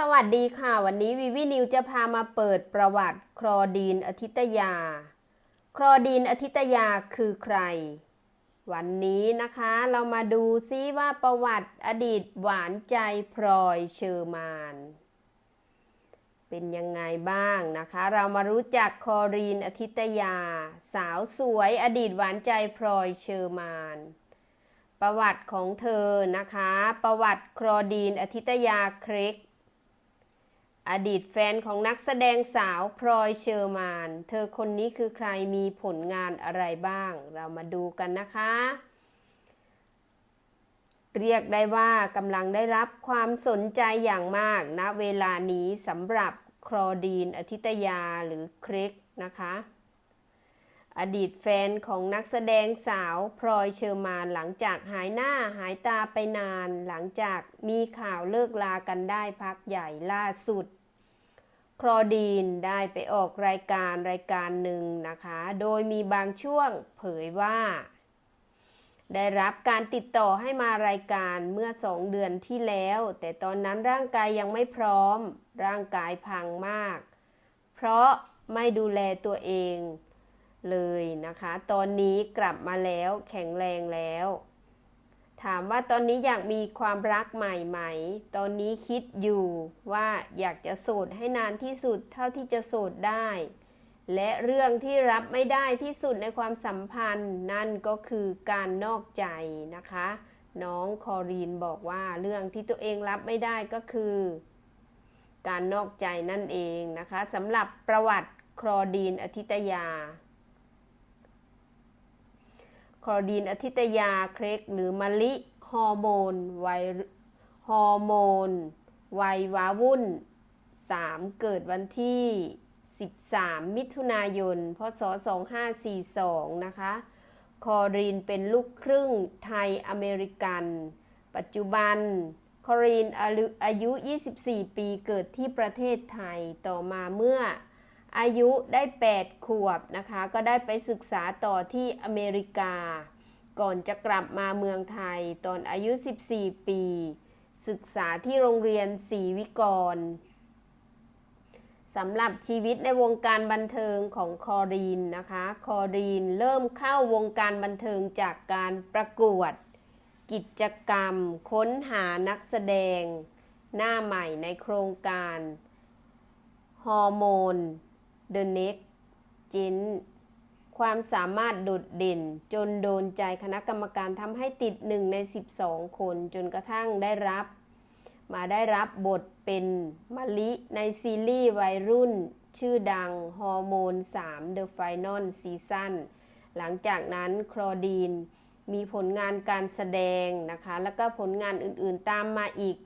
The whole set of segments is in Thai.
สวัสดีค่ะ วันนี้วิวินิวจะพามาเปิดประวัติคลอดีนอธิตยาคลอดีนอธิตยาคือใคร วันนี้นะคะเรามาดูซิว่าประวัติอดีตหวานใจพลอยเชอร์มาน เป็นยังไงบ้างนะคะ เรามารู้จักคอรีนอธิตยา สาวสวยอดีตหวานใจพลอยเชอร์มานประวัติของเธอนะคะ ประวัติคลอดีนอธิตยาเครก อดีตแฟนของนักแสดงสาวพลอยเชอร์มาน เธอคนนี้คือใครมีผลงานอะไรบ้าง เรามาดูกันนะคะ เรียกได้ว่ากำลังได้รับความสนใจอย่างมากณเวลานี้สำหรับคลอดีนอธิตยาหรือคริกนะคะ อดีตแฟนของนักแสดงสาวพลอยเชอร์มานหลังจากหายหน้าหายตาไปนาน หลังจากมีข่าวเลิกลากันได้พักใหญ่ล่าสุด คลอดีนได้ไปออกรายการรายการหนึ่งนะคะ โดยมีบางช่วงเผยว่า ได้รับการติดต่อให้มารายการเมื่อสองเดือนที่แล้ว แต่ตอนนั้นร่างกายยังไม่พร้อม ร่างกายพังมาก เพราะไม่ดูแลตัวเองเลยนะคะ ตอนนี้กลับมาแล้วแข็งแรงแล้ว ถามว่าตอนนี้อยากมีความรักใหม่ไหม ตอนนี้คิดอยู่ว่าอยากจะโสดให้นานที่สุดเท่าที่จะโสดได้ และเรื่องที่รับไม่ได้ที่สุดในความสัมพันธ์นั่นก็คือการนอกใจนะคะ น้องคอรีนบอกว่าเรื่องที่ตัวเองรับไม่ได้ก็คือ การนอกใจนั่นเองนะคะสำหรับประวัติคลอดีนอธิตยา คลอดีนอธิตยาเครกหรือมะลิฮอร์โมนวัยฮอร์โมนวัยวาวุ่น 3 เกิดวันที่ 13 มิถุนายน พศ 2542 นะคะ คอรีนเป็นลูกครึ่งไทยอเมริกัน ปัจจุบัน คอรีนอายุ 24 ปีเกิดที่ประเทศไทยต่อมาเมื่อ อายุได้ 8 ขวบนะคะ ก็ได้ไปศึกษาต่อที่อเมริกา ก่อนจะกลับมาเมืองไทยตอนอายุ 14 ปี ศึกษาที่โรงเรียนศรีวิกรสำหรับชีวิตในวงการบันเทิงของคอรีนนะคะ คอรีนเริ่มเข้าวงการบันเทิงจากการประกวด กิจกรรม ค้นหานักแสดง หน้าใหม่ในโครงการ ฮอร์โมน The Next Gen ความสามารถโดดเด่น จนโดนใจคณะกรรมการทำให้ติดหนึ่งใน 12 คนจนกระทั่งได้รับ มาได้รับบทเป็นมะลิในซีรีส์วัยรุ่น ชื่อดังฮอร์โมน 3 The Final Season หลังจากนั้นคลอดีนมีผลงานการแสดงนะคะ แล้วก็ผลงานอื่นๆตามมาอีก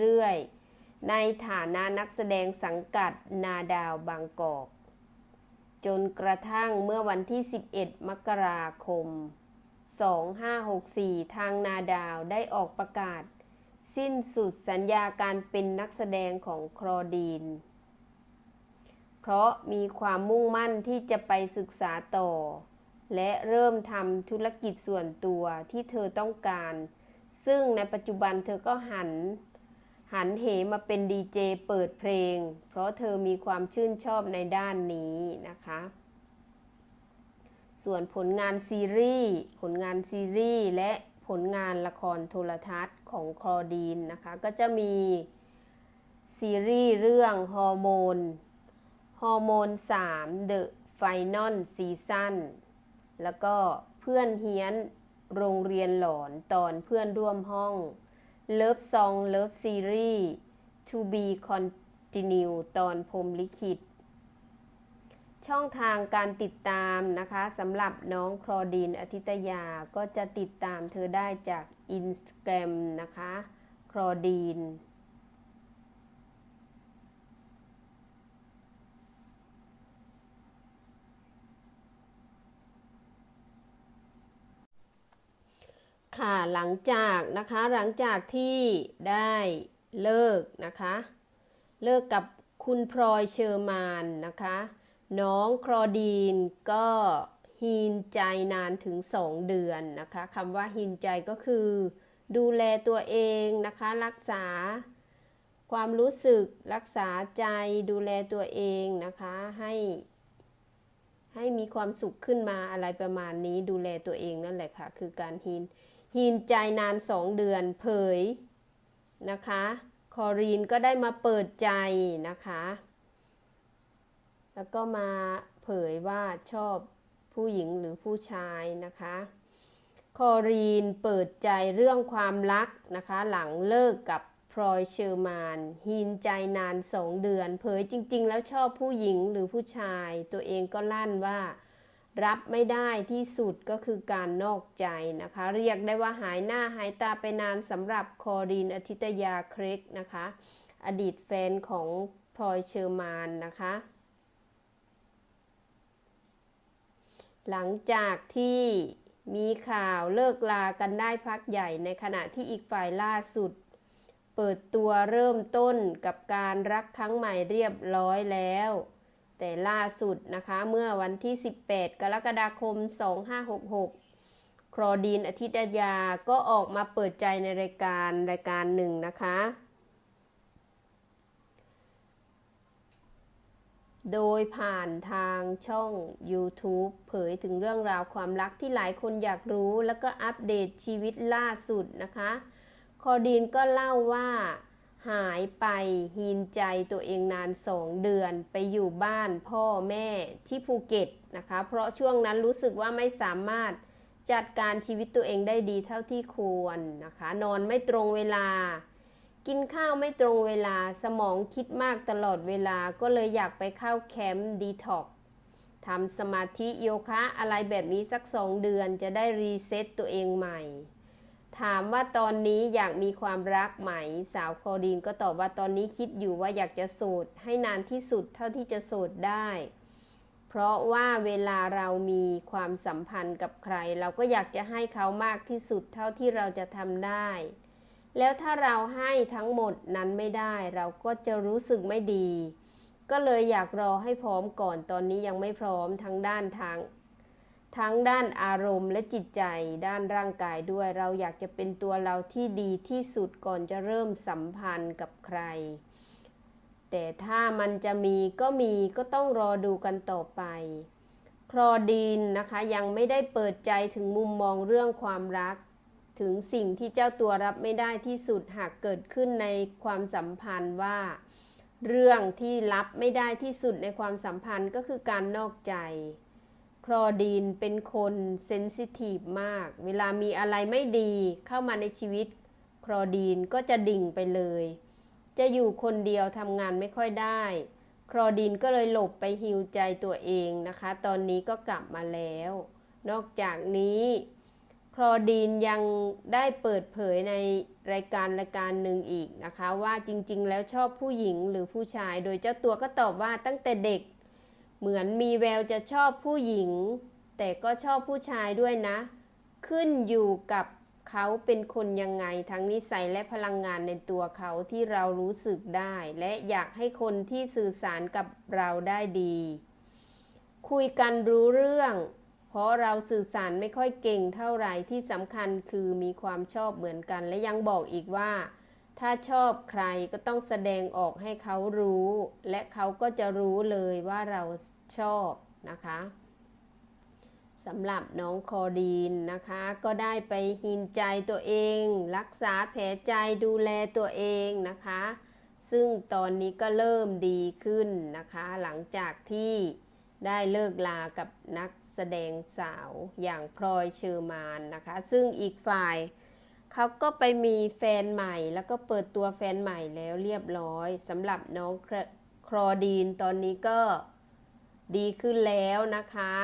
เรื่อยๆ ในฐานะนักแสดงสังกัดนาดาวบางกอก จนกระทั่งเมื่อวันที่ 11 มกราคม 2564 ทางนาดาวได้ออกประกาศ สิ้นสุดสัญญาการเป็นนักแสดงของคลอดีน เพราะมีความมุ่งมั่นที่จะไปศึกษาต่อ และเริ่มทำธุรกิจส่วนตัวที่เธอต้องการ ซึ่งในปัจจุบันเธอก็หัน หันเหมาเป็นดีเจเปิดเพลง เพราะเธอมีความชื่นชอบในด้านนี้นะคะ ส่วนผลงานซีรีส์ผลงานซีรีส์และผลงานละครโทรทัศน์ของคลอดีนนะคะ ก็จะมีซีรีส์เรื่องฮอร์โมนฮอร์โมน 3 The Final Season แล้วก็เพื่อนเฮียนโรงเรียนหลอนตอนเพื่อนร่วมห้อง Love Song Love Series To Be Continue ตอนพรมลิขิต ช่องทางการติดตามนะคะสำหรับน้องครอดีนอธิตยาก็จะติดตามเธอได้จาก Instagram นะคะ ครอดีน ค่ะหลังจากนะคะหลังจากที่ได้เลิกนะคะ เลิกกับคุณพลอยเชอร์มานนะคะ น้องคลอดีนก็ฮีนใจนานถึง 2 เดือนนะคะคำว่าฮีนใจก็คือ ดูแลตัวเองนะคะ รักษา ความรู้สึกรักษาใจดูแลตัวเองนะคะให้ให้มีความสุขขึ้นมาอะไรประมาณนี้ดูแลตัวเองนั่นแหละค่ะ คือการฮีน ฮีนใจนานสองเดือนเผยนะคะ คอรีนก็ได้มาเปิดใจนะคะ แล้วก็มาเผยว่าชอบผู้หญิงหรือผู้ชายนะคะ คอรีนเปิดใจเรื่องความรักนะคะ หลังเลิกกับพลอยเชอร์มานฮีนใจนานสองเดือน เผยจริง ๆ แล้วชอบผู้หญิงหรือผู้ชาย ตัวเองก็ลั่นว่า รับไม่ได้ที่สุดก็คือการนอกใจนะคะ เรียกได้ว่าหายหน้าหายตาไปนานสำหรับคอรีนอธิตยาเครกนะคะ อดีตแฟนของพลอยเชอร์มานนะคะ หลังจากที่มีข่าวเลิกลากันได้พักใหญ่ในขณะที่อีกฝ่ายล่าสุด เปิดตัวเริ่มต้นกับการรักครั้งใหม่เรียบร้อยแล้ว แต่ล่าสุดนะคะเมื่อวันที่ 18 กรกฎาคม 2566 ครอดีนอาทิตยาก็ออกมาเปิดใจในรายการรายการหนึ่งนะคะ โดยผ่านทางช่อง YouTube เผยถึงเรื่องราวความรักที่หลายคนอยากรู้ แล้วก็อัปเดตชีวิตล่าสุดนะคะ คอดีนก็เล่าว่า หายไปหินใจตัวเองนานสองเดือนไปอยู่บ้านพ่อแม่ที่ภูเก็ตนะคะ เพราะช่วงนั้นรู้สึกว่าไม่สามารถจัดการชีวิตตัวเองได้ดีเท่าที่ควรนะคะ นอนไม่ตรงเวลา กินข้าวไม่ตรงเวลาสมองคิดมากตลอดเวลาก็เลยอยากไปเข้าแคมป์ดีท็อกทำสมาธิโยคะอะไรแบบนี้สักสองเดือนจะได้รีเซ็ตตัวเองใหม่ ถามว่าตอนนี้อยากมีความรักไหม สาวคอดีนก็ตอบว่าตอนนี้คิดอยู่ว่าอยากจะโสดให้นานที่สุดเท่าที่จะโสดได้ เพราะว่าเวลาเรามีความสัมพันธ์กับใคร เราก็อยากจะให้เขามากที่สุดเท่าที่เราจะทำได้ แล้วถ้าเราให้ทั้งหมดนั้นไม่ได้ เราก็จะรู้สึกไม่ดี ก็เลยอยากรอให้พร้อมก่อนตอนนี้ยังไม่พร้อมทั้งด้านทาง ทั้งด้านอารมณ์และจิตใจด้านร่างกายด้วย เราอยากจะเป็นตัวเราที่ดีที่สุดก่อนจะเริ่มสัมพันธ์กับใคร แต่ถ้ามันจะมีก็มีก็ต้องรอดูกันต่อไป คลอดีนนะคะยังไม่ได้เปิดใจถึงมุมมองเรื่องความรัก ถึงสิ่งที่เจ้าตัวรับไม่ได้ที่สุดหากเกิดขึ้นในความสัมพันธ์ว่า เรื่องที่รับไม่ได้ที่สุดในความสัมพันธ์ก็คือการนอกใจ ลอดีนเป็นคนเซนซิทีฟมาก เวลามีอะไรไม่ดีเข้ามาในชีวิต คลอดีนก็จะดิ่งไปเลย จะอยู่คนเดียวทำงานไม่ค่อยได้ คลอดีนก็เลยหลบไปฮิวใจตัวเองนะคะ ตอนนี้ก็กลับมาแล้ว นอกจากนี้คลอดีนยังได้เปิดเผยในรายการรายการหนึ่งอีกนะคะ ว่าจริงๆ แล้วชอบผู้หญิงหรือผู้ชาย โดยเจ้าตัวก็ตอบว่าตั้งแต่เด็ก เหมือนมีแววจะชอบผู้หญิง แต่ก็ชอบผู้ชายด้วยนะ ขึ้นอยู่กับเขาเป็นคนยังไงทั้งนิสัยและพลังงานในตัวเขาที่เรารู้สึกได้ และอยากให้คนที่สื่อสารกับเราได้ดี คุยกันรู้เรื่อง เพราะเราสื่อสารไม่ค่อยเก่งเท่าไหร่ที่สำคัญคือมีความชอบเหมือนกัน และยังบอกอีกว่า ถ้าชอบใครก็ต้องแสดงออกให้เขารู้ และเขาก็จะรู้เลยว่าเราชอบนะคะสำหรับน้องคอดีนนะคะ ก็ได้ไปหินใจตัวเอง รักษาแผลใจดูแลตัวเองนะคะ ซึ่งตอนนี้ก็เริ่มดีขึ้นนะคะ หลังจากที่ได้เลิกลากับนักแสดงสาวอย่างพลอยเชอร์มานนะคะ ซึ่งอีกฝ่าย เขาก็ไปมีแฟนใหม่ แล้วก็เปิดตัวแฟนใหม่แล้วเรียบร้อยสำหรับน้องครอดีนตอนนี้ก็ดีขึ้นแล้วนะคะ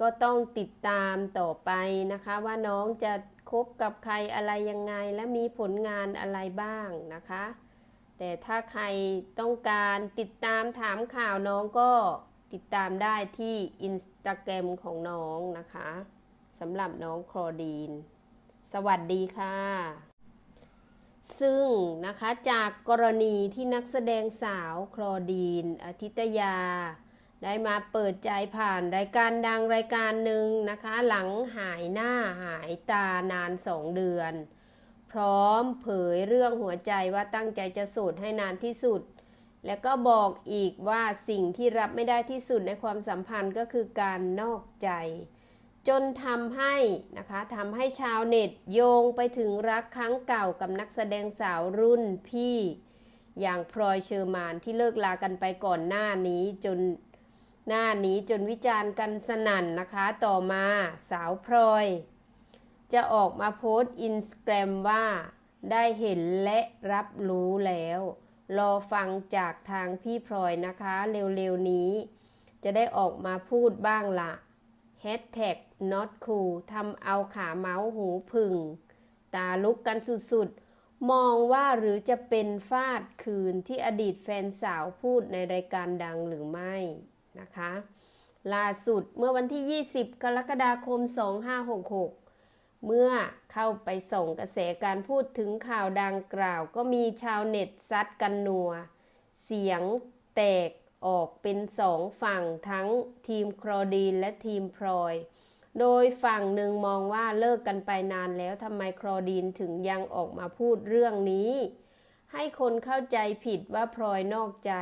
ก็ต้องติดตามต่อไปนะคะ ว่าน้องจะคบกับใครอะไรยังไงและมีผลงานอะไรบ้างนะคะ แต่ถ้าใครต้องการติดตามถามข่าวน้องก็ติดตามได้ที่อินสตาแกรมของน้องนะคะ สำหรับน้องคลอดีน สวัสดีค่ะ ซึ่งนะคะจากกรณีที่นักแสดงสาวคลอดีนอาทิตยา ได้มาเปิดใจผ่านรายการดังรายการหนึ่งนะคะ หลังหายหน้าหายตานานสองเดือน พร้อมเผยเรื่องหัวใจว่าตั้งใจจะโสดให้นานที่สุดแล้วก็บอกอีกว่าสิ่งที่รับไม่ได้ที่สุดในความสัมพันธ์ก็คือการนอกใจ จนทำให้นะคะทำให้ชาวเน็ตโยงไปถึงรักครั้งเก่ากับนักแสดงสาวรุ่นพี่ อย่างพลอยเชอร์มานที่เลิกลากันไปก่อนหน้านี้จนหน้านี้จนวิจารณ์กันสนั่นนะคะ ต่อมาสาวพลอย จะออกมาโพสต์อินสตาแกรมว่าได้เห็นและรับรู้แล้ว รอฟังจากทางพี่พลอยนะคะ เร็วๆนี้ จะได้ออกมาพูดบ้างละ Hashtag not cool ทำเอาขาเมาส์หูผึ่ง ตาลุกกันสุดๆ มองว่าหรือจะเป็นฟาดคืนที่อดีตแฟนสาวพูดในรายการดังหรือไม่นะคะ ล่าสุดเมื่อวันที่ 20 กรกฎาคม 2566 เมื่อเข้าไปส่งกระแสการพูดถึงข่าวดังกล่าว ก็มีชาวเน็ตซัดกันนัว เสียงแตก ออกเป็นสองฝั่งทั้งทีมครอดีนและทีมพลอย โดยฝั่งหนึ่งมองว่าเลิกกันไปนานแล้วทำไมครอดีนถึงยังออกมาพูดเรื่องนี้ ให้คนเข้าใจผิดว่าพลอยนอกใจ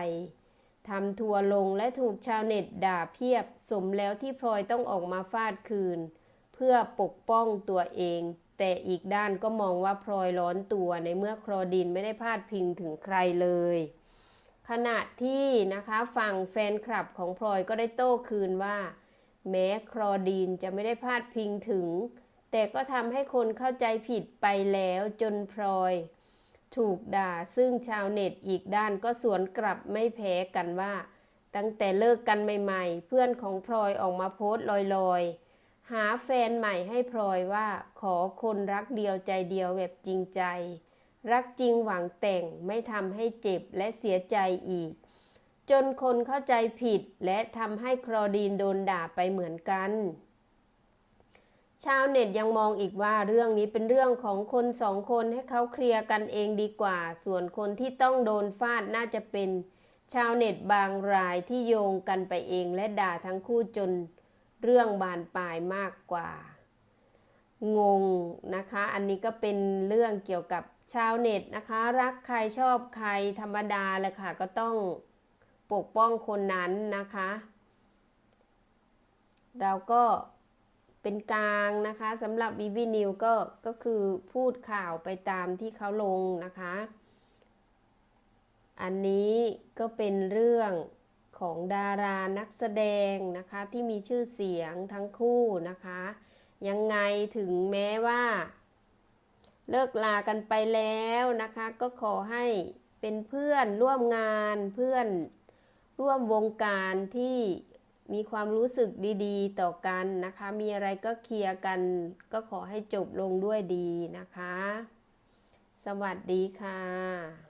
ทำทัวลงและถูกชาวเน็ตด่าเพียบ สมแล้วที่พลอยต้องออกมาฟาดคืน เพื่อปกป้องตัวเอง แต่อีกด้านก็มองว่าพลอยร้อนตัวในเมื่อครอดินไม่ได้พาดพิงถึงใครเลย ขณะที่นะคะฝั่งแฟนคลับของพลอยก็ได้โต้คืนว่า แม้ครอดีนจะไม่ได้พาดพิงถึง แต่ก็ทำให้คนเข้าใจผิดไปแล้วจนพลอย ถูกด่าซึ่งชาวเน็ตอีกด้านก็สวนกลับไม่แพ้กันว่า ตั้งแต่เลิกกันใหม่ ๆ เพื่อนของพลอยออกมาโพสต์ลอยๆ หาแฟนใหม่ให้พลอยว่าขอคนรักเดียวใจเดียวแบบจริงใจ รักจริงหวังแต่งไม่ทำให้เจ็บและเสียใจอีก จนคนเข้าใจผิดและทำให้คลอดีนโดนด่าไปเหมือนกัน ชาวเน็ตยังมองอีกว่าเรื่องนี้เป็นเรื่องของคนสองคนให้เขาเคลียร์กันเองดีกว่า ส่วนคนที่ต้องโดนฟาดน่าจะเป็น ชาวเน็ตบางรายที่โยงกันไปเองและด่าทั้งคู่จนเรื่องบานปลายมากกว่า งงนะคะ อันนี้ก็เป็นเรื่องเกี่ยวกับ ชาวเน็ตนะคะ รักใครชอบใครธรรมดาเลยค่ะ ก็ต้องปกป้องคนนั้นนะคะ เราก็เป็นกลางนะคะสำหรับ v ีวีนิวก็ก็คือพูดข่าวไปตามที่เขาลงนะคะ อันนี้ก็เป็นเรื่องของดารานักแสดงนะคะที่มีชื่อเสียงทั้งคู่นะคะ ยังไงถึงแม้ว่า เลิกลากันไปแล้วนะคะ ก็ขอให้เป็นเพื่อนร่วมงานเพื่อนร่วมวงการที่มีความรู้สึกดีๆ ต่อกันนะคะ มีอะไรก็เคลียร์กัน ก็ขอให้จบลงด้วยดีนะคะ สวัสดีค่ะ